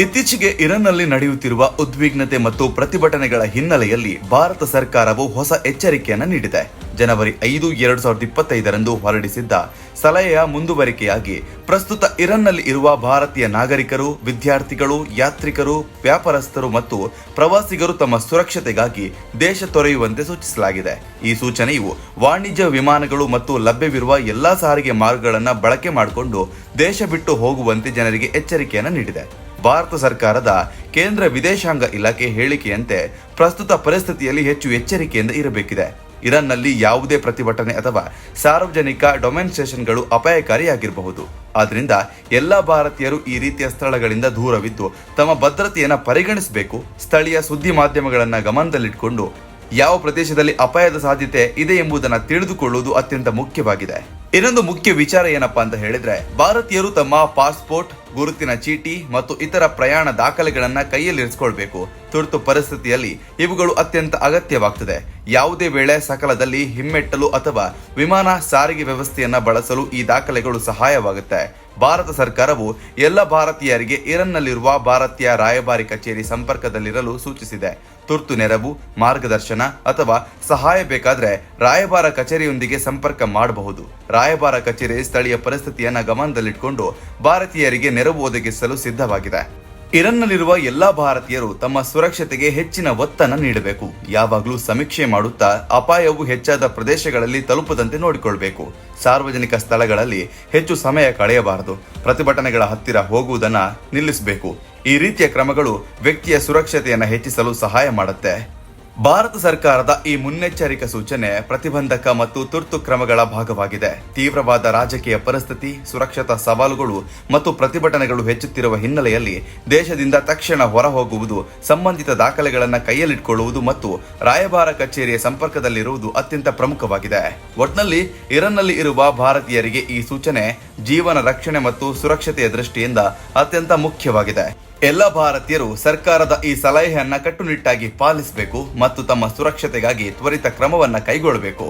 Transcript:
ಇತ್ತೀಚೆಗೆ ಇರಾನ್ನಲ್ಲಿ ನಡೆಯುತ್ತಿರುವ ಉದ್ವಿಗ್ನತೆ ಮತ್ತು ಪ್ರತಿಭಟನೆಗಳ ಹಿನ್ನೆಲೆಯಲ್ಲಿ ಭಾರತ ಸರ್ಕಾರವು ಹೊಸ ಎಚ್ಚರಿಕೆಯನ್ನು ನೀಡಿದೆ. ಜನವರಿ ಐದು ಎರಡು ಸಾವಿರದ ಇಪ್ಪತ್ತೈದರಂದು ಹೊರಡಿಸಿದ್ದ ಸಲಹೆಯ ಮುಂದುವರಿಕೆಯಾಗಿ ಪ್ರಸ್ತುತ ಇರಾನ್ನಲ್ಲಿ ಇರುವ ಭಾರತೀಯ ನಾಗರಿಕರು, ವಿದ್ಯಾರ್ಥಿಗಳು, ಯಾತ್ರಿಕರು, ವ್ಯಾಪಾರಸ್ಥರು ಮತ್ತು ಪ್ರವಾಸಿಗರು ತಮ್ಮ ಸುರಕ್ಷತೆಗಾಗಿ ದೇಶ ತೊರೆಯುವಂತೆ ಸೂಚಿಸಲಾಗಿದೆ. ಈ ಸೂಚನೆಯು ವಾಣಿಜ್ಯ ವಿಮಾನಗಳು ಮತ್ತು ಲಭ್ಯವಿರುವ ಎಲ್ಲಾ ಸಾರಿಗೆ ಮಾರ್ಗಗಳನ್ನು ಬಳಕೆ ಮಾಡಿಕೊಂಡು ದೇಶ ಬಿಟ್ಟು ಹೋಗುವಂತೆ ಜನರಿಗೆ ಎಚ್ಚರಿಕೆಯನ್ನು ನೀಡಿದೆ. ಭಾರತ ಸರ್ಕಾರದ ಕೇಂದ್ರ ವಿದೇಶಾಂಗ ಇಲಾಖೆ ಹೇಳಿಕೆಯಂತೆ ಪ್ರಸ್ತುತ ಪರಿಸ್ಥಿತಿಯಲ್ಲಿ ಹೆಚ್ಚು ಎಚ್ಚರಿಕೆಯಿಂದ ಇರಬೇಕಿದೆ. ಇರಾನ್ನಲ್ಲಿ ಯಾವುದೇ ಪ್ರತಿಭಟನೆ ಅಥವಾ ಸಾರ್ವಜನಿಕ ಡೊಮೆನ್ಸ್ಟ್ರೇಷನ್ಗಳು ಅಪಾಯಕಾರಿಯಾಗಿರಬಹುದು. ಆದ್ದರಿಂದ ಎಲ್ಲ ಭಾರತೀಯರು ಈ ರೀತಿಯ ಸ್ಥಳಗಳಿಂದ ದೂರವಿದ್ದು ತಮ್ಮ ಭದ್ರತೆಯನ್ನು ಪರಿಗಣಿಸಬೇಕು. ಸ್ಥಳೀಯ ಸುದ್ದಿ ಮಾಧ್ಯಮಗಳನ್ನು ಗಮನದಲ್ಲಿಟ್ಟುಕೊಂಡು ಯಾವ ಪ್ರದೇಶದಲ್ಲಿ ಅಪಾಯದ ಸಾಧ್ಯತೆ ಇದೆ ಎಂಬುದನ್ನು ತಿಳಿದುಕೊಳ್ಳುವುದು ಅತ್ಯಂತ ಮುಖ್ಯವಾಗಿದೆ. ಇನ್ನೊಂದು ಮುಖ್ಯ ವಿಚಾರ ಏನಪ್ಪಾ ಅಂತ ಹೇಳಿದ್ರೆ, ಭಾರತೀಯರು ತಮ್ಮ ಪಾಸ್ಪೋರ್ಟ್, ಗುರುತಿನ ಚೀಟಿ ಮತ್ತು ಇತರ ಪ್ರಯಾಣ ದಾಖಲೆಗಳನ್ನ ಕೈಯಲ್ಲಿರಿಸಿಕೊಳ್ಬೇಕು. ತುರ್ತು ಪರಿಸ್ಥಿತಿಯಲ್ಲಿ ಇವುಗಳು ಅತ್ಯಂತ ಅಗತ್ಯವಾಗ್ತದೆ. ಯಾವುದೇ ವೇಳೆ ಸಕಲದಲ್ಲಿ ಹಿಮ್ಮೆಟ್ಟಲು ಅಥವಾ ವಿಮಾನ ಸಾರಿಗೆ ವ್ಯವಸ್ಥೆಯನ್ನ ಬಳಸಲು ಈ ದಾಖಲೆಗಳು ಸಹಾಯವಾಗುತ್ತೆ. ಭಾರತ ಸರ್ಕಾರವು ಎಲ್ಲ ಭಾರತೀಯರಿಗೆ ಇರಾನ್ನಲ್ಲಿರುವ ಭಾರತೀಯ ರಾಯಭಾರಿ ಕಚೇರಿ ಸಂಪರ್ಕದಲ್ಲಿರಲು ಸೂಚಿಸಿದೆ. ತುರ್ತು ನೆರವು, ಮಾರ್ಗದರ್ಶನ ಅಥವಾ ಸಹಾಯ ಬೇಕಾದರೆ ರಾಯಭಾರ ಕಚೇರಿಯೊಂದಿಗೆ ಸಂಪರ್ಕ ಮಾಡಬಹುದು. ರಾಯಭಾರ ಕಚೇರಿ ಸ್ಥಳೀಯ ಪರಿಸ್ಥಿತಿಯನ್ನು ಗಮನದಲ್ಲಿಟ್ಟುಕೊಂಡು ಭಾರತೀಯರಿಗೆ ನೆರವು ಒದಗಿಸಲು ಸಿದ್ಧವಾಗಿದೆ. ಇರಾನ್ನಲ್ಲಿರುವ ಎಲ್ಲಾ ಭಾರತೀಯರು ತಮ್ಮ ಸುರಕ್ಷತೆಗೆ ಹೆಚ್ಚಿನ ಒತ್ತನ್ನು ನೀಡಬೇಕು. ಯಾವಾಗಲೂ ಸಮೀಕ್ಷೆ ಮಾಡುತ್ತಾ ಅಪಾಯವು ಹೆಚ್ಚಾದ ಪ್ರದೇಶಗಳಲ್ಲಿ ತಲುಪದಂತೆ ನೋಡಿಕೊಳ್ಬೇಕು. ಸಾರ್ವಜನಿಕ ಸ್ಥಳಗಳಲ್ಲಿ ಹೆಚ್ಚು ಸಮಯ ಕಳೆಯಬಾರದು. ಪ್ರತಿಭಟನೆಗಳ ಹತ್ತಿರ ಹೋಗುವುದನ್ನು ನಿಲ್ಲಿಸಬೇಕು. ಈ ರೀತಿಯ ಕ್ರಮಗಳು ವ್ಯಕ್ತಿಯ ಸುರಕ್ಷತೆಯನ್ನು ಹೆಚ್ಚಿಸಲು ಸಹಾಯ ಮಾಡುತ್ತೆ. ಭಾರತ ಸರ್ಕಾರದ ಈ ಮುನ್ನೆಚ್ಚರಿಕೆ ಸೂಚನೆ ಪ್ರತಿಬಂಧಕ ಮತ್ತು ತುರ್ತು ಕ್ರಮಗಳ ಭಾಗವಾಗಿದೆ. ತೀವ್ರವಾದ ರಾಜಕೀಯ ಪರಿಸ್ಥಿತಿ, ಸುರಕ್ಷತಾ ಸವಾಲುಗಳು ಮತ್ತು ಪ್ರತಿಭಟನೆಗಳು ಹೆಚ್ಚುತ್ತಿರುವ ಹಿನ್ನೆಲೆಯಲ್ಲಿ ದೇಶದಿಂದ ತಕ್ಷಣ ಹೊರಹೋಗುವುದು, ಸಂಬಂಧಿತ ದಾಖಲೆಗಳನ್ನು ಕೈಯಲ್ಲಿಟ್ಟುಕೊಳ್ಳುವುದು ಮತ್ತು ರಾಯಭಾರ ಕಚೇರಿಯ ಸಂಪರ್ಕದಲ್ಲಿರುವುದು ಅತ್ಯಂತ ಪ್ರಮುಖವಾಗಿದೆ. ಒಟ್ನಲ್ಲಿ ಇರನ್ನಲ್ಲಿ ಇರುವ ಭಾರತೀಯರಿಗೆ ಈ ಸೂಚನೆ ಜೀವನ ರಕ್ಷಣೆ ಮತ್ತು ಸುರಕ್ಷತೆಯ ದೃಷ್ಟಿಯಿಂದ ಅತ್ಯಂತ ಮುಖ್ಯವಾಗಿದೆ. ಎಲ್ಲ ಭಾರತೀಯರು ಸರ್ಕಾರದ ಈ ಸಲಹೆಯನ್ನ ಕಟ್ಟುನಿಟ್ಟಾಗಿ ಪಾಲಿಸಬೇಕು ಮತ್ತು ತಮ್ಮ ಸುರಕ್ಷತೆಗಾಗಿ ತ್ವರಿತ ಕ್ರಮವನ್ನ ಕೈಗೊಳ್ಳಬೇಕು.